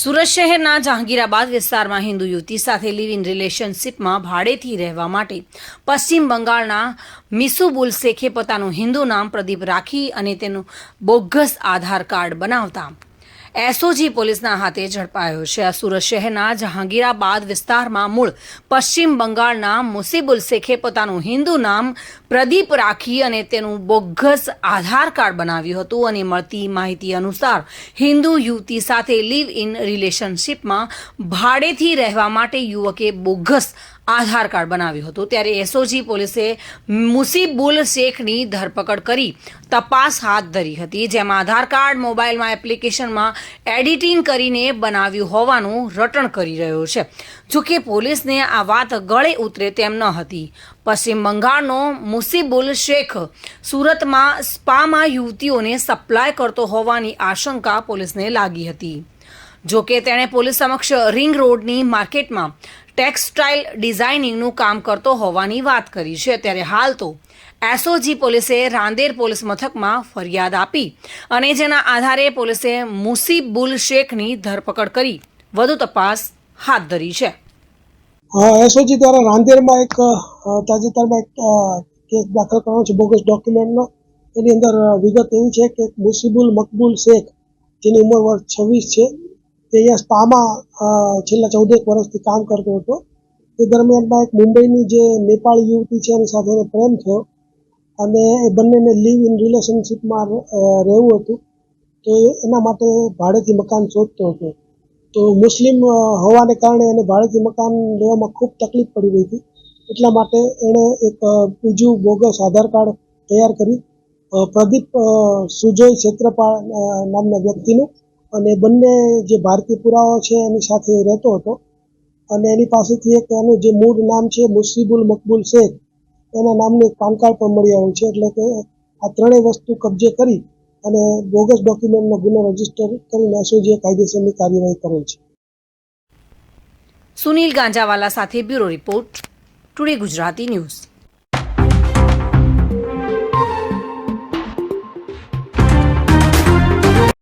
સુરત શહેરના જહાંગીરાબાદ વિસ્તારમાં હિન્દુ યુવતી સાથે લિવ ઇન રિલેશનશિપમાં ભાડેથી રહેવા માટે પશ્ચિમ બંગાળના મિસુબુલ શેખે પોતાનું હિન્દુ નામ પ્રદીપ રાખી અને તેનું બોગસ આધાર કાર્ડ બનાવતા એસઓજી પોલીસના હાથે ઝડપાયો છે. આ સુરત શહેરના જહાંગીરાબાદ વિસ્તારમાં મૂળ પશ્ચિમ બંગાળના મુસીબુલ શેખે પોતાનું હિન્દુ નામ પ્રદીપ રાખી અને તેનું બોગસ આધાર કાર્ડ બનાવ્યું હતું અને મળતી માહિતી અનુસાર હિન્દુ યુવતી સાથે લિવ ઇન રિલેશનશિપમાં ભાડેથી રહેવા માટે યુવકે બોગસ આધાર કાર્ડ બનાવ્યું હતું. ત્યારે એસઓજી પોલીસે મુસીબુલ શેખની ધરપકડ કરી તપાસ હાથ ધરી હતી. જેમાં આધાર કાર્ડ, મોબાઈલમાં એપ્લિકેશનમાં એડિટિંગ કરીને બનાવ્યું હોવાનું રટણ કરી રહ્યો છે. જોકે પોલીસને આ વાત ગળે ઉતરે તેમ ન હતી. પશ્ચિમ બંગાળનો મુસીબુલ શેખ સુરતમાં સ્પામાં યુવતીઓને સપ્લાય કરતો હોવાની આશંકા પોલીસને લાગી હતી. જોકે તેણે પોલીસ સમક્ષ રિંગ રોડની માર્કેટમાં ટેક્સટાઇલ ડિઝાઇનિંગનું કામ કરતો હોવાની વાત કરી છે. ત્યારે હાલ તો એસઓજી પોલીસે રાંદેર પોલીસ મથકમાં ફરિયાદ આપી અને જેના આધારે પોલીસે મુસીબુલ શેખની ધરપકડ કરી વધુ તપાસ હાથ ધરી છે. એસઓજી દ્વારા રાંદેરમાં એક તાજેતરમાં એક કેસ દાખલ કરવાનો છે, બોગસ ડોક્યુમેન્ટનો. એની અંદર વિગત એવી છે કે મુસીબુલ મકબૂલ શેખ, જેની ઉંમર વર્ષ છવ્વીસ છે તે અહીંયા સ્પામાં છેલ્લા ચૌદેક વર્ષથી કામ કરતો હતો તે દરમિયાનમાં એક મુંબઈની જે નેપાળી યુવતી છે એની સાથે પ્રેમ થયો અને એ બંનેને લીવ ઇન રિલેશનશીપમાં રહેવું હતું. તો એના માટે ભાડેથી મકાન શોધતો હતો. તો મુસ્લિમ હોવાને કારણે એને ભાડેથી મકાન લેવામાં ખૂબ તકલીફ પડી રહી હતી. એટલા માટે એણે એક બીજું બોગસ આધાર કાર્ડ તૈયાર કર્યું પ્રદીપ સુજોય ક્ષેત્રપાળ નામના વ્યક્તિનું અને બંને જે ભારતીય પુરાવો છે એની સાથે રહેતો હતો. અને એની પાસેથી એક એનું જે મૂળ નામ છે મુસીબુલ મકબૂલ શેખ, એના નામનું એક પાન કાર્ડ પણ મળી આવ્યું છે. એટલે કે આ ત્રણેય વસ્તુ કબજે કરી અને બોગસ ડોક્યુમેન્ટનો ગુનો રજિસ્ટર કરીને એસઓજીએ કાયદેસરની કાર્યવાહી કરેલ છે. સુનિલ ગાંજાવાલા સાથે bureau report, today Gujarati news.